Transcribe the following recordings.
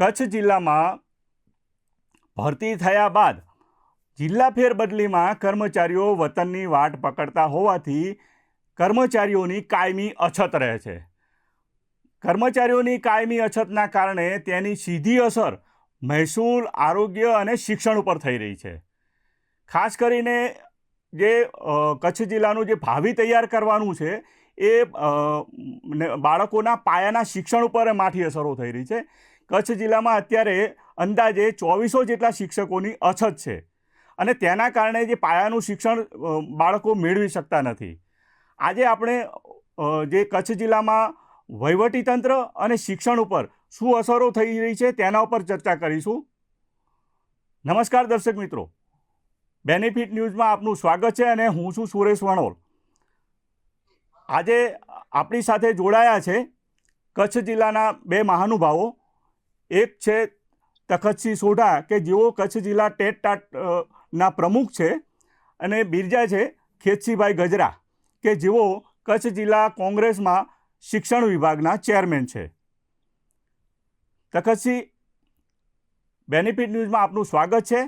કચ્છ જિલ્લામાં ભરતી થયા બાદ જિલ્લા ફેરબદલીમાં કર્મચારીઓ વતનની વાટ પકડતા હોવાથી કર્મચારીઓની કાયમી અછત રહે છે. કર્મચારીઓની કાયમી અછતના કારણે તેની સીધી અસર મહેસૂલ, આરોગ્ય અને શિક્ષણ ઉપર થઈ રહી છે. ખાસ કરીને જે કચ્છ જિલ્લાનું જે ભાવિ તૈયાર કરવાનું છે, એ બાળકોના પાયાના શિક્ષણ ઉપર માઠી અસરો થઈ રહી છે. કચ્છ જિલ્લામાં અત્યારે અંદાજે ચોવીસો જેટલા શિક્ષકોની અછત છે. અને તેના કારણે જે પાયાનું શિક્ષણ બાળકો મેળવી શકતા નથી. આજે આપણે જે કચ્છ જિલ્લામાં વહીવટીતંત્ર અને શિક્ષણ ઉપર શું અસરો થઈ રહી છે તેના ઉપર ચર્ચા કરીશું. નમસ્કાર દર્શક મિત્રો. બેનિફિટ ન્યૂઝમાં આપનું સ્વાગત છે અને હું છું સુરેશ વણોલ. આજે આપણી સાથે જોડાયા છે કચ્છ જિલ્લાના બે મહાનુભાવો. એક છે તખતસિંહ સોઢા, કે જેઓ કચ્છ જિલ્લા ટેટ ટાટ ના પ્રમુખ છે. અને બિરજા છે ખેતસિંહભાઈ ગજરા, કે જેઓ કચ્છ જિલ્લા કોંગ્રેસમાં શિક્ષણ વિભાગના ચેરમેન છે. તખતસિંહ, બેનિફિટ ન્યૂઝમાં આપનું સ્વાગત છે.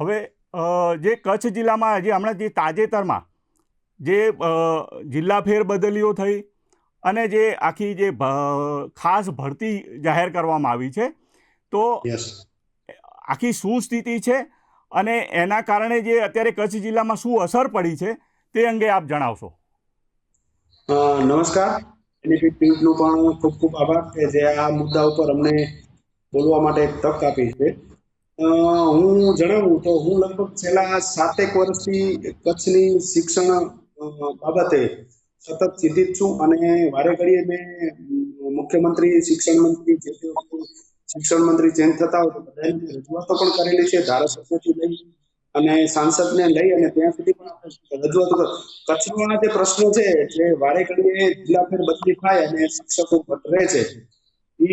હવે જે કચ્છ જિલ્લામાં જે હમણાં જે તાજેતરમાં જે જિલ્લા ફેરબદલીઓ થઈ અને જે આખી જે ખાસ ભરતી જાહેર કરવામાં આવી છે તો આખી શું સ્થિતિ છે અને એના કારણે જે અત્યારે કચ્છ જિલ્લામાં શું અસર પડી છે તે અંગે આપ જણાવશો. નમસ્કાર. બેનિફિટ ન્યૂઝનો પણ ખૂબ ખૂબ આભાર કે જે આ મુદ્દા ઉપર અમને બોલવા માટે એક તક આપી છે. હું જણાવું તો હું લગભગ છેલ્લા સાતેક વર્ષથી કચ્છની શિક્ષણ બાબતે સતત ચિંતિત છું અને વારે ઘડીએ મેં મુખ્યમંત્રી, શિક્ષણ મંત્રી જે શિક્ષણ મંત્રી ચેન્જ થતા હોય તો બધાની રજૂઆતો પણ કરેલી છે, ધારાસભ્યથી લઈ અને સાંસદને લઈ અને ત્યાં સુધી પણ રજૂઆતો કચ્છના જે પ્રશ્નો છે જે વારે ઘડીએ જિલ્લા ફેર બદલી થાય અને શિક્ષકો રહે છે. એ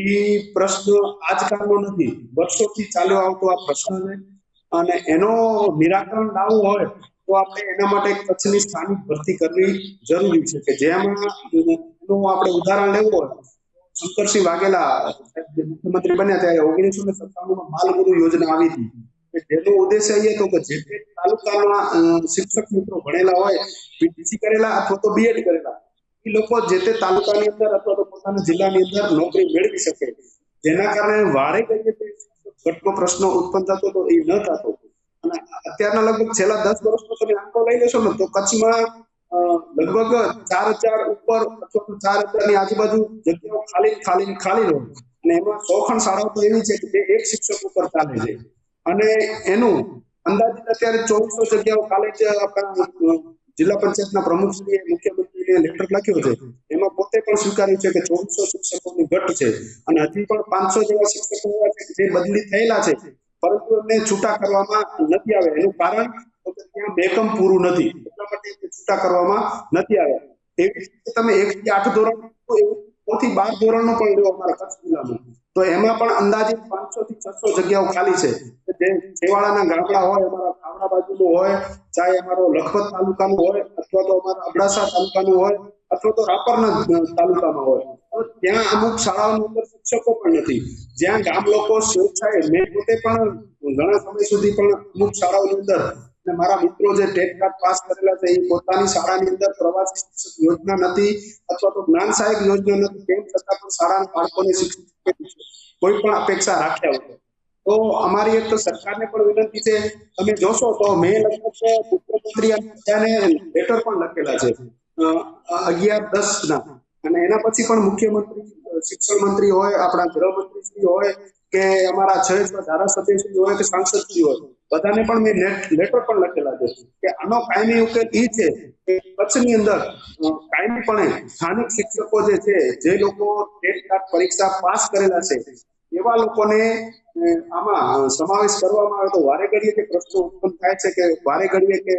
પ્રશ્ન આજકાલનો નથી. વર્ષોથી ચાલ્યો આવતો આ પ્રશ્ન છે અને એનો નિરાકરણ લાવવું હોય તો આપણે એના માટે કચ્છની સ્થાનિક ભરતી કરવી જરૂરી છે કે જેમાં આપણે ઉદાહરણ લેવું હોય શંકરસિંહ વાઘેલા મુખ્યમંત્રી બન્યા ત્યારે ઓગણીસો ને સત્તાણું માં બાલગુરુ યોજના આવી હતી. જેનો ઉદ્દેશ્ય એ હતો કે જે તે તાલુકાના શિક્ષક મિત્રો ભણેલા હોય પીટીસી કરેલા અથવા તો બીએડ કરેલા, એ લોકો જે તે તાલુકાની અંદર અથવા તો પોતાના જિલ્લાની અંદર નોકરી મેળવી શકે. જેના કારણે વારે કરીએ તે ઘટનો, પ્રશ્ન ઉત્પન્ન થતો તો એ ન થતો. અત્યારના લગભગ છેલ્લા દસ વર્ષનો તમે આંકડો લઈ લેશો ને, તો કચ્છમાં લગભગ ચાર હજાર ઉપર અથવા તો ચાર હજારની આજુબાજુ જગ્યાઓ ખાલી ખાલી ખાલી રહે. અને એમાં સો શાળાઓ તો એવી છે કે જે એક શિક્ષક ઉપર ચાલે છે. અને એનું અંદાજિત અત્યારે ચોવીસો જગ્યાઓ કાલે જ આપણા જિલ્લા પંચાયતના પ્રમુખશ્રીએ મુખ્યમંત્રીને લેટર લખ્યો છે. એમાં પોતે પણ સ્વીકાર્યું છે કે ચોવીસો શિક્ષકોની ઘટ છે. અને હજી પણ પાંચસો જેવા શિક્ષકો એવા છે જે બદલી થયેલા છે. પરંતુ એમને છૂટા કરવામાં નથી આવે એનું કારણ ત્યાં બેકમ પૂરું નથી. એટલા માટે છૂટા કરવામાં નથી આવ્યા. એવી રીતે તમે એક થી આઠ ધોરણથી બાર ધોરણનો પણ રહ્યો અમારા કચ્છ જિલ્લામાં. તો એમાં પણ અંદાજિત પાંચસો થી છસો જગ્યાઓ ખાલી છે. જે છેવાડાના ગામડા હોય, અમારા ખાવડા બાજુનું હોય, ચાહે અમારો લખપત તાલુકાનું હોય, અથવા તો અમારા અબડાસા તાલુકાનું હોય, અથવા તો રાપરના તાલુકામાં હોય. ત્યાં અમુક શાળાઓની અંદર શિક્ષકો પણ નથી. જ્યાં ગામ લોકો સ્વેચ્છાએ મેં પોતે પણ ઘણા સમય સુધી પણ અમુક શાળાઓની અંદર અને મારા મિત્રો જે ટેટ કાર્ડ પાસ કરેલા છે, એ પોતાની શાળાની અંદર પ્રવાસી શિક્ષક યોજના નથી અથવા તો જ્ઞાન સહાયક યોજના નથી, તેમ છતાં પણ શાળાના બાળકોને શિક્ષિત કોઈ પણ અપેક્ષા રાખ્યા હોય તો અમારી એક તો સરકારને પણ વિનંતી છે, તમે જોશો તો મેં લગભગ મુખ્યમંત્રી અને લેટર પણ લખેલા છે. અગિયાર દસ ના અને એના પછી પણ મુખ્યમંત્રી શિક્ષણ મંત્રી હોય, આપણા ગૃહમંત્રી શ્રી હોય કે અમારા છ છ ધારાસભ્ય શ્રી હોય કે સાંસદ શ્રી હોય, બધાને પણ મેં લેટર પણ લખેલા છે કે આનો કાયમી ઉકેલ એ છે કે કચ્છની અંદર કાયમીપણે સ્થાનિક શિક્ષકો જે છે, જે લોકો ટેટ ટાટ પરીક્ષા પાસ કરેલા છે, એવા લોકોને આમાં સમાવેશ કરવામાં આવે તો વારે ઘડીએ કે પ્રશ્નો ઉત્પન્ન થાય છે કે વારે ઘડીએ કે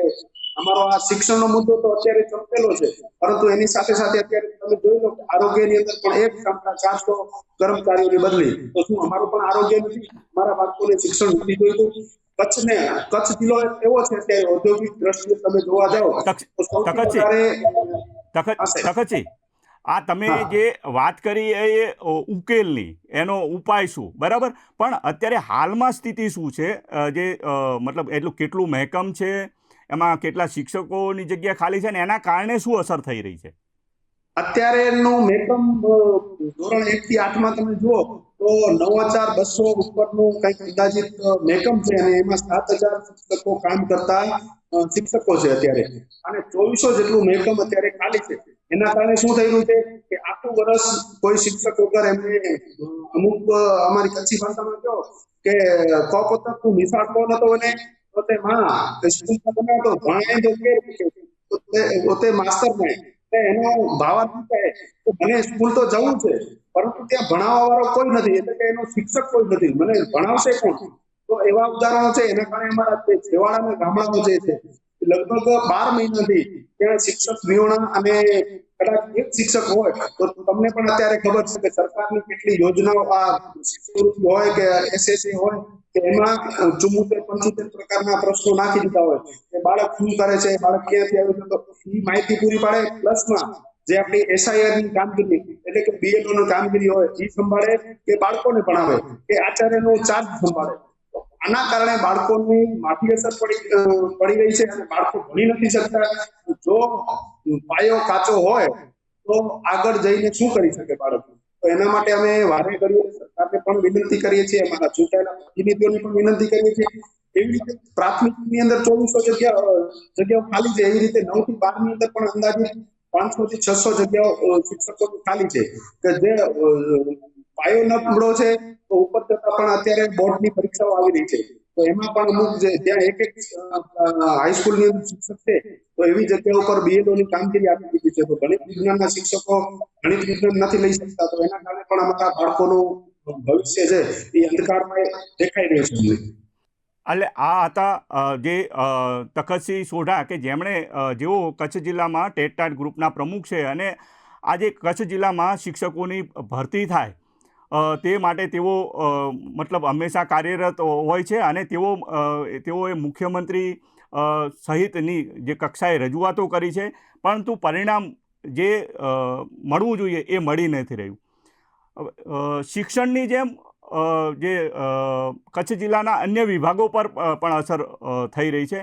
અમારો આ શિક્ષણનો મુદ્દો તો અત્યારે ચમકેલો છે. પરંતુ એની સાથે સાથે અત્યારે તમે જોઈ લો કે આરોગ્યની અંદર પણ એક કામના ચારસો કર્મચારીઓની બદલી. તો શું અમારું પણ આરોગ્ય નથી? મારા બાળકોને શિક્ષણ નથી જોઈતું? કચ્છને કચ્છ જિલ્લો એવો છે કે ઔદ્યોગિક દ્રષ્ટિએ તમે જોવા જાઓ તકચ્છ તો સૌથી વધારે આ તમે જે વાત કરી એ, ઉકેલની એનો ઉપાય શું? બરાબર? પણ અત્યારે હાલમાં સ્થિતિ શું છે? જે મતલબ એટલું કેટલું મહેકમ છે? એમાં કેટલા શિક્ષકોની જગ્યા ખાલી છે ને એના કારણે શું અસર થઈ રહી છે? અત્યારે નું મેકમ ધોરણ એક થી આઠમાં તમે જુઓ, તો નવ હજાર બસો ઉપરનું કંઈક અંદાજિત મેકમ છે અને એમાં સાત હજાર શિક્ષકો કામ કરતા શિક્ષકો છે અત્યારે. અને ચોવીસો જેટલું મેકમ અત્યારે ખાલી છે. એના કારણે શું થઈ રહ્યું છે કે આખું વર્ષ કોઈ શિક્ષક વગર એમને અમુક અમારી કચ્છી ભાષામાં કહો કે કપોતકનું નિશાળ કોણ હતો અને પોતે માં સ્કૂલમાં તો ભણાય તો કે પોતે માસ્ટર ને એનો ભાવાર્થ છે કે મને સ્કૂલ તો જવું છે, પરંતુ ત્યાં ભણાવવા વાળો કોઈ નથી, એટલે કે એનો શિક્ષક કોઈ નથી. મને ભણાવશે કોણ? તો એવા ઉદાહરણો છે, એના કારણે અમારા જે છેવાડાના ગામડાઓ જે છે લગભગ બાર મહિનાથી ત્યાં શિક્ષક વિહોણા અને કદાચ એક શિક્ષક હોય, તો તમને પણ અત્યારે ખબર છે કે સરકારની કેટલી યોજનાઓ આ શિષ્યવૃત્તિ હોય કે એસએસસી હોય, કે એમાં ચુમ્મોતેર પંચોતેર પ્રકારના પ્રશ્નો નાખી દીધા હોય. કે બાળક શું કરે છે બાળક ક્યાંથી આવ્યું છે, તો એ માહિતી પૂરી પાડે, પ્લસમાં જે આપણી એસઆઈઆરની કામગીરી, એટલે કે બીએલઓ ની કામગીરી હોય એ સંભાળે કે બાળકોને ભણાવે, કે આચાર્યનો ચાર્જ સંભાળે. આના કારણે બાળકોની માઠી અસર પડી પડી રહી છે અને બાળકો ભણી નથી શકતા. જો પાયો કાચો હોય, તો આગળ જઈને શું કરી શકે બાળક? તો એના માટે અમે વારે કરીએ સરકારને પણ વિનંતી કરીએ છીએ, અમારા ચૂંટાયેલા પ્રતિનિધિઓને પણ વિનંતી કરીએ છીએ. એવી રીતે પ્રાથમિકની અંદર ચોવીસો જગ્યા જગ્યાઓ ખાલી છે. એવી રીતે નવથી બારની અંદર પણ અંદાજે પાંચસો થી છસો જગ્યાઓ શિક્ષકો ખાલી છે. કે જે પાયો નબળો છે, તો ઉપર જતા પણ અત્યારે બોર્ડની પરીક્ષાઓ આવી રહી છે તો એમાં પણ અમુક જ્યાં એક એક હાઈસ્કૂલની શિક્ષક છે, તો એવી જગ્યા ઉપર બીએલઓ ની કામગીરી આપી દીધી છે તો ગણિત વિજ્ઞાનના શિક્ષકો ગણિત વિજ્ઞાન નથી લઈ શકતા, તો એના કારણે પણ અમારા બાળકોનું ભવિષ્ય છે, એ અંધકારમાં દેખાઈ રહ્યું છે. એટલે આ હતા જે તખતસિંહ સોઢા કે જેમણે જેઓ કચ્છ જિલ્લામાં ટેટટાટ ગ્રુપના પ્રમુખ છે અને આજે કચ્છ જિલ્લામાં શિક્ષકોની ભરતી થાય તે માટે તેઓ મતલબ હંમેશા કાર્યરત હોય છે અને તેઓ તેઓએ મુખ્યમંત્રી સહિતની જે કક્ષાએ રજૂઆતો કરી છે. પરંતુ પરિણામ જે મળવું જોઈએ એ મળી નથી રહ્યું. શિક્ષણની જેમ જે કચ્છ જિલ્લાના અન્ય વિભાગો પર પણ અસર થઈ રહી છે.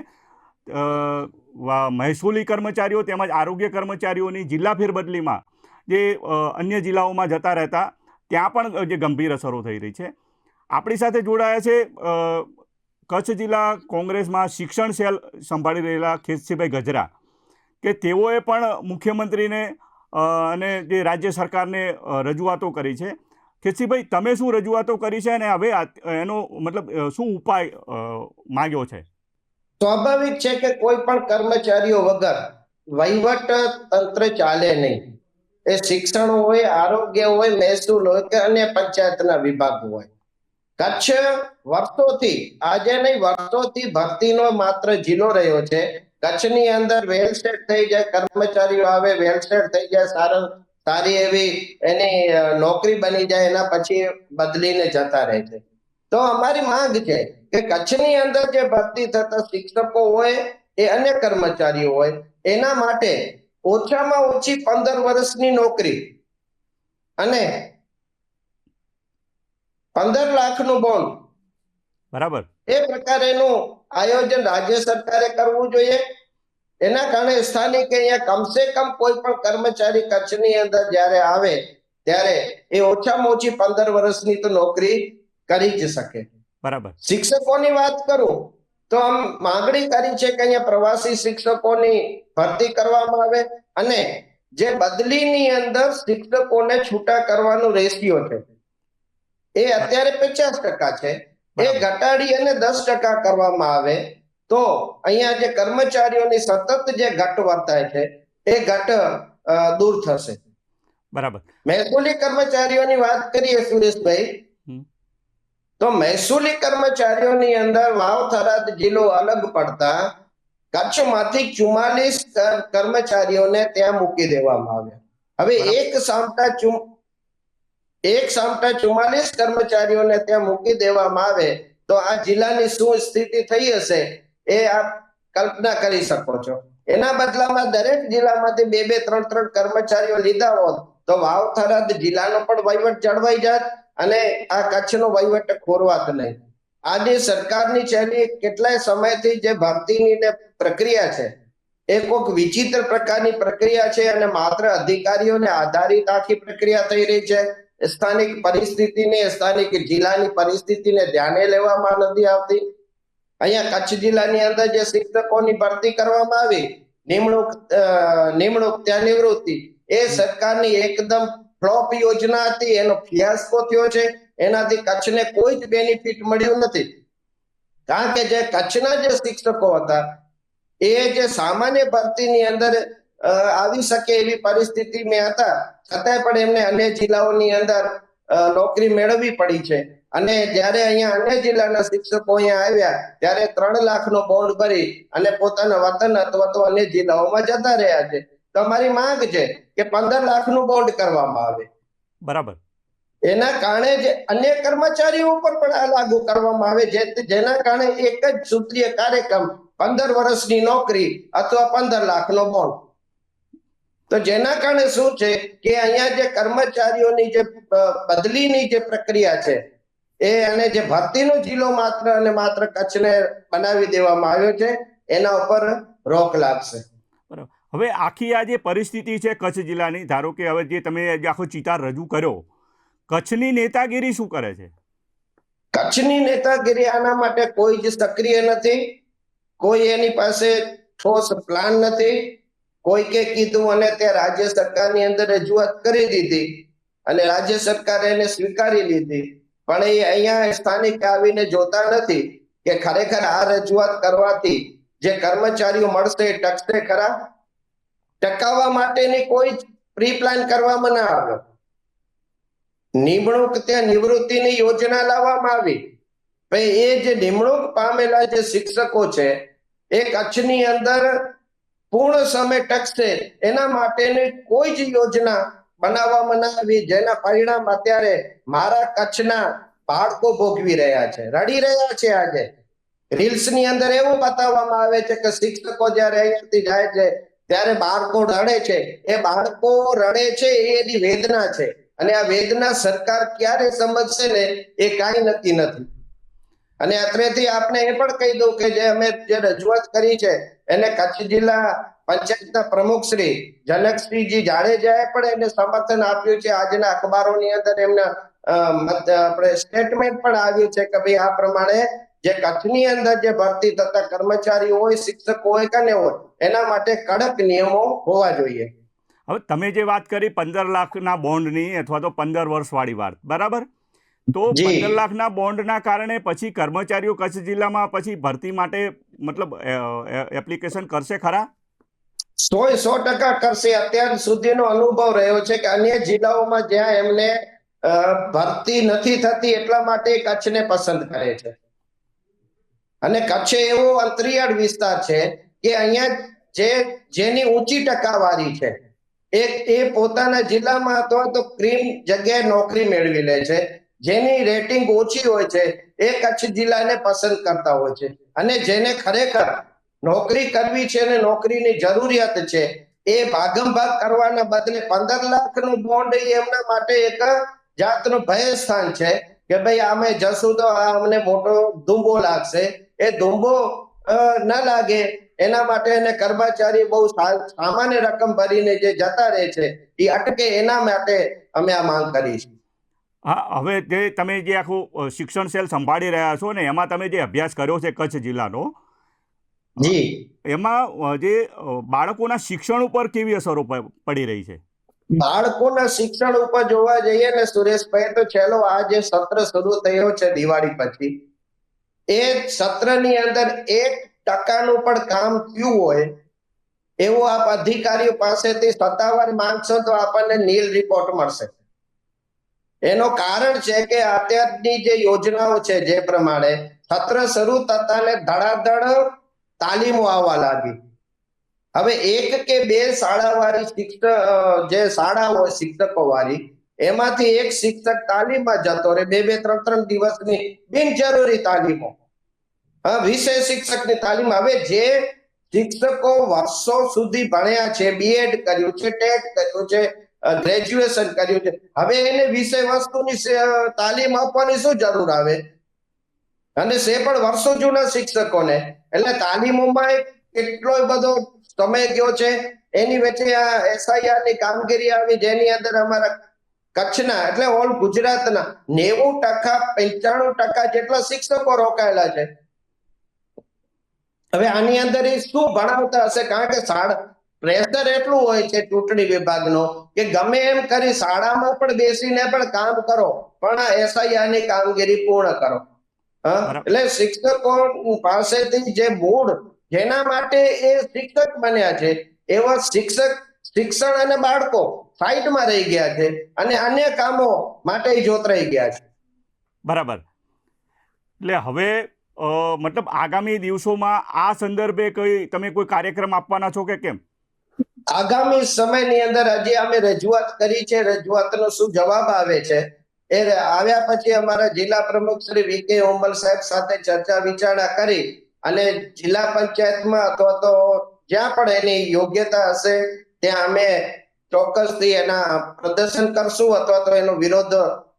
મહેસૂલી કર્મચારીઓ તેમજ આરોગ્ય કર્મચારીઓની જિલ્લા ફેરબદલીમાં જે અન્ય જિલ્લાઓમાં જતા રહેતા ત્યાં પણ જે ગંભીર અસરો થઈ રહી છે. આપણી સાથે જોડાયા છે કચ્છ જિલ્લા કોંગ્રેસમાં શિક્ષણ સેલ સંભાળી રહેલા ખેતસીભાઈ ગજરા કે તેઓએ પણ મુખ્યમંત્રીને અને જે રાજ્ય સરકારને રજૂઆતો કરી છે. ખેતસીભાઈ, તમે શું રજૂઆતો કરી છે અને હવે એનો મતલબ શું ઉપાય માગ્યો છે? સ્વાભાવિક છે કે કોઈ પણ કર્મચારીઓ વગર વહીવટ તંત્ર ચાલે નહીં. એ શિક્ષણ હોય, આરોગ્ય હોય, મહેસૂલ હોય કે અન્ય પંચાયતના વિભાગ હોય. કચ્છ વર્ષોથી, આજે નહીં, વર્ષોથી ભરતીનો માત્ર જિલ્લો રહ્યો છે. કચ્છની અંદર વેલસેટ થઈ જાય, કર્મચારીઓ આવે વેલસેટ થઈ જાય, સારા, સારી એવી એની નોકરી બની જાય, એના પછી બદલીને જતા રહે છે. તો અમારી માંગ છે કે કચ્છની અંદર જે ભરતી થતા શિક્ષકો હોય, એ અન્ય કર્મચારીઓ હોય, એના માટે ઓછામાં ઓછી પંદર વર્ષની નોકરી અને પંદર લાખનું બોન્ડ. બરાબર. એ પ્રકારેનું આયોજન રાજ્ય સરકારે કરવું જોઈએ. એના કારણે સ્થાનિક અહીંયા કમસે કમ કોઈ પણ કર્મચારી કચ્છની અંદર જ્યારે આવે ત્યારે એ ઓછામાં ઓછી પંદર વર્ષની તો નોકરી કરી જ શકે. બરાબર. શિક્ષકોની વાત કરું તો આમ માંગણી કરી છે કે અહીંયા પ્રવાસી શિક્ષકોની ભરતી કરવામાં આવે અને જે બદલીની અંદર શિક્ષકોને છૂટા કરવાનો રેશિયો છે. એ અત્યારે પચાસ ટકા છે. એ ઘટાડી અને દસ ટકા કરવામાં આવે તો અહીંયા જે કર્મચારીઓની સતત જે ઘટ વર્તાય છે એ ઘટ દૂર થશે. બરાબર. મહેસૂલી કર્મચારીઓની વાત કરીએ સુરેશભાઈ તો મહેસૂલી કર્મચારીઓની અંદર વાવ થરાદ જિલ્લો અલગ પડતા કચ્છમાંથી ચુમ્માલીસ કર્મચારીઓને ત્યાં મૂકી દેવામાં આવ્યા. હવે એક સામટા એક સામટા ચુમ્માલીસ કર્મચારીઓને ત્યાં મૂકી દેવામાં આવે તો આ જિલ્લાની શું સ્થિતિ થઈ હશે એ આપ કલ્પના કરી શકો છો. એના બદલામાં દરેક જિલ્લામાંથી બે બે ત્રણ ત્રણ કર્મચારીઓ લીધા હોત તો વાવ થરાદ જિલ્લાનો પણ વહીવટ જળવાઈ જાત અને આ કચ્છનો વહીવટ ખોરવાત નહીં. આજે સરકારની છેલ્લી કેટલાય સમયથી જે ભરતીની પ્રક્રિયા છે, એ કોઈક વિચિત્ર પ્રકારની પ્રક્રિયા છે અને માત્ર અધિકારીઓને આધારિત આખી પ્રક્રિયા થઈ રહી છે. સ્થાનિક પરિસ્થિતિને, સ્થાનિક જિલ્લાની પરિસ્થિતિને ધ્યાને લેવામાં નથી આવતી. અહીંયા કચ્છ જિલ્લાની અંદર જે શિક્ષકોની ભરતી કરવામાં આવી, નિમણૂક નિમણૂક ત્યાં નિવૃત્તિ, એ સરકારની એકદમ ફ્લોપ યોજના હતી, એનો ફિયાસ્કો થયો છે. એનાથી કચ્છને કોઈ જ બેનિફિટ મળ્યું નથી. કારણ કે જે કચ્છના જે શિક્ષકો હતા, એ જે સામાન્ય ભરતીની અંદર આવી શકે એવી પરિસ્થિતિમાં હતા. છતાંય પણ એમને અન્ય જિલ્લાઓની અંદર નોકરી મેળવવી પડી છે. અને જ્યારે અહીંયા અન્ય જિલ્લાના શિક્ષકો અહીંયા આવ્યા, ત્યારે ત્રણ લાખનો બોન્ડ ભરી અને પોતાના વતન અથવા તો અન્ય જિલ્લાઓમાં જતા રહ્યા છે. તમારી માંગ છે કે પંદર લાખનું બોન્ડ કરવામાં આવે. બરાબર. એના કારણે જે અન્ય કર્મચારીઓ ઉપર પણ આ લાગુ કરવામાં આવે છે. જેના કારણે એક જ સૂત્રીય કાર્યક્રમ પંદર વર્ષની નોકરી અથવા પંદર લાખનો બોન્ડ. તો જેના કારણે શું છે કે અહીંયા જે કર્મચારીઓની જે બદલીની જે પ્રક્રિયા છે, એ અને જે ભરતીનો જિલ્લો માત્ર અને માત્ર કચ્છને બનાવી દેવામાં આવ્યો છે, એના ઉપર રોક લાગશે. હવે આખી આ જે પરિસ્થિતિ છે કચ્છ જિલ્લાની, ધારો કે હવે જે તમે આખો ચિતાર રજૂ કર્યો કચ્છની નેતાગીરી શું કરે છે? કચ્છની નેતાગીરી આના માટે કોઈ જ સક્રિય નથી, કોઈ એની પાસે ઠોસ પ્લાન નથી, કોઈ કે કીધું અને તે રાજ્ય સરકારની અંદર રજૂઆત કરી દીધી અને રાજ્ય સરકારે એને સ્વીકારી લીધી. પણ એ અહીંયા સ્થાનિક આવીને જોતા નથી કે ખરેખર આ રજૂઆત કરવાથી જે કર્મચારીઓ મળશે ટકશે ખરા? ટકાવવા માટેની કોઈ પ્રી પ્લાન કરવામાં ના આવ્યો નિમણૂક ત્યાં નિવૃત્તિની યોજના લાવવામાં આવી. એ જે નિમણૂક પામેલા જે શિક્ષકો છે, એ કચ્છની અંદર પૂર્ણ સમય ટકશે. એના માટેની કોઈ જ યોજના બનાવવામાં ના આવી. જેના પરિણામ અત્યારે મારા કચ્છના બાળકો ભોગવી રહ્યા છે. રડી રહ્યા છે આજે. રીલ્સની અંદર એવું બતાવવામાં આવે છે કે શિક્ષકો જ્યારે અહીંયાથી જાય છે, ત્યારે બાળકો રડે છે. એ બાળકો રડે છે એ એની વેદના છે. અને આ વેદના સરકાર ક્યારે સમજશે ને એ કાંઈ નક્કી નથી. અને અત્રેથી આપણે એ પણ કહી દઉં કે જે અમે જે રજૂઆત કરી છે, એને કચ્છ જિલ્લા પંચાયતના પ્રમુખ શ્રી જનકસિંહજી જાડેજાએ પણ એને સમર્થન આપ્યું છે. આજના અખબારોની અંદર એમના આપણે સ્ટેટમેન્ટ પણ આવ્યું છે કે ભાઈ આ પ્રમાણે જે કચ્છની અંદર જે ભરતી થતા કર્મચારીઓ હોય, શિક્ષકો હોય કે હોય, એના માટે કડક નિયમો હોવા જોઈએ. હવે તમે જે વાત કરી પંદર લાખના બોન્ડની અથવા તો પંદર વર્ષવાળી વાત બરાબર? તો પંદર લાખના બોન્ડના કારણે પછી કર્મચારીઓ કચ્છ જિલ્લામાં પછી ભરતી માટે મતલબ એપ્લિકેશન કરશે ખરા? સો સો ટકા કરશે. અત્યાર સુધીનો અનુભવ રહ્યો છે કે અન્ય જિલ્લાઓમાં જ્યાં એમને ભરતી નથી થતી એટલા માટે કચ્છને પસંદ કરે છે. અને કચ્છ એવો અંતરિયાળ વિસ્તાર છે કે અહીંયા જે જેની ઊંચી ટકાવારી છે. એ એ પોતાના જિલ્લામાં અથવા તો ક્રીમ જગ્યાએ નોકરી મેળવી લે છે. જેની રેટિંગ ઓછી હોય છે, એ કચ્છ જિલ્લાને પસંદ કરતા હોય છે. અને જેને ખરેખર નોકરી કરવી છે અને નોકરીની જરૂરિયાત છે, એ ભાગમ ભાગ કરવાના બદલે પંદર લાખનું બોન્ડ એ એમના માટે એક જાતનું ભય સ્થાન છે કે ભાઈ અમે જશું તો આ અમને મોટો ધુંબો લાગશે. એ ધુંબો ન લાગે એના માટે એને કર્મચારી બહુ સામાન્ય રકમ ભરીને જે જતા રહે છે એ અટકે એના માટે અમે આ માંગ કરી છે. હા હવે જે તમે જે આખું શિક્ષણ સેલ સંભાળી રહ્યા છો ને એમાં તમે જે અભ્યાસ કર્યો છે કચ્છ જિલ્લાનો જી. એમાં જે બાળકોના શિક્ષણ ઉપર કેવી અસરો પડી રહી છે? બાળકોના શિક્ષણ ઉપર જોવા જઈએ ને સુરેશભાઈ તો છેલ્લો આ જે સત્ર શરૂ થયો છે દિવાળી પછી એ સત્રની અંદર એક ટકાનું પણ કામ થયું હોય, એવું આપ અધિકારીઓ પાસેથી સત્તાવાર માંગશો તો આપણને નીલ રિપોર્ટ મળશે. એનો કારણ છે કે અત્યારની જે યોજનાઓ છે જે પ્રમાણે સત્ર શરૂ થતાને ધડાધડ તાલીમો આવવા લાગી. હવે એક કે બે શાળાવાળી શિક્ષક જે શાળા હોય શિક્ષકો વાળી એમાંથી એક શિક્ષક તાલીમમાં જતો રહે, બે બે, ત્રણ ત્રણ દિવસની બિનજરૂરી તાલીમો. વિષય શિક્ષકની તાલીમ હવે જે શિક્ષકો વર્ષો સુધી ભણ્યા છે બીએડ કર્યું છે ટેટ કર્યું છે ગ્રેજ્યુએશન કર્યું છે. હવે એને વિષય વસ્તુની તાલીમ આપવાની શું જરૂર આવે? અને સે પણ વર્ષો જૂના શિક્ષકોને. એટલે તાલીમોમાં કેટલો બધો સમય ગયો છે, એની વચ્ચે આ એસઆઈઆરની કામગીરી આવી, જેની અંદર અમારા કચ્છના, એટલે ઓલ ગુજરાતના નેવું ટકા, પંચાણું ટકા જેટલા શિક્ષકો રોકાયેલા છે. હવે આની અંદર એ શું ભણાવતા હશે? કારણ કે શાળા પ્રેશર એટલું હોય છે ચૂંટણી વિભાગનો કે ગમે એમ કરી શાળામાં પણ બેસીને પણ કામ કરો પણ આ એસઆઈઆર કામગીરી પૂર્ણ કરો. એટલે શિક્ષકો પાસેથી જે મૂળ જેના માટે એ શિક્ષક બન્યા છે એવા શિક્ષક શિક્ષણ અને બાળકો સાઈડમાં રહી ગયા છે અને અન્ય કામો માટે જોત જોતરાઈ ગયા છે. બરાબર. એટલે હવે મતલબ આગામી દિવસોમાં આ સંદર્ભે કઈ તમે કોઈ કાર્યક્રમ આપવાના છો કે કેમ? આગામી સમયની અંદર હજી અમે રજૂઆત કરી છે રજૂઆતનો શું જવાબ આવે છે એ આવ્યા પછી અમારા જિલ્લા પ્રમુખ શ્રી વી કે ઓમલ સાહેબ સાથે ચર્ચા વિચારણા કરી અને જિલ્લા પંચાયતમાં અથવા તો જ્યાં પણ એની યોગ્યતા હશે ત્યાં અમે ચોક્કસથી એના પ્રદર્શન કરશું અથવા તો એનો વિરોધ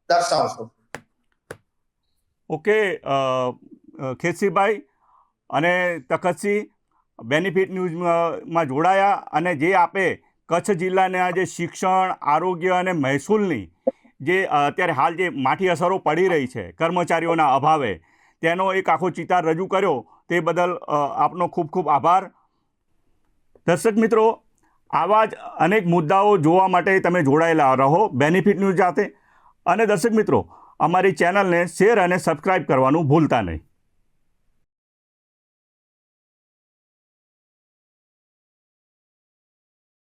દર્શાવશું. ઓકે અ, અને તખતસિંહ બેનિફિટ ન્યૂઝમાં જોડાયા અને જે આપે કચ્છ જિલ્લાને આજે શિક્ષણ આરોગ્ય અને મહેસૂલની જે અત્યારે હાલ જે માઠી અસરો પડી રહી છે કર્મચારીઓના અભાવે તેનો એક આખો ચિતાર રજૂ કર્યો. તે બદલ આપનો ખૂબ ખૂબ આભાર. દર્શક મિત્રો આવા જ અનેક મુદ્દાઓ જોવા માટે તમે જોડાયેલા રહો બેનિફિટ ન્યૂઝ સાથે અને દર્શક મિત્રો અમારી ચેનલને શેર અને સબસ્ક્રાઈબ કરવાનું ભૂલતા નહીં.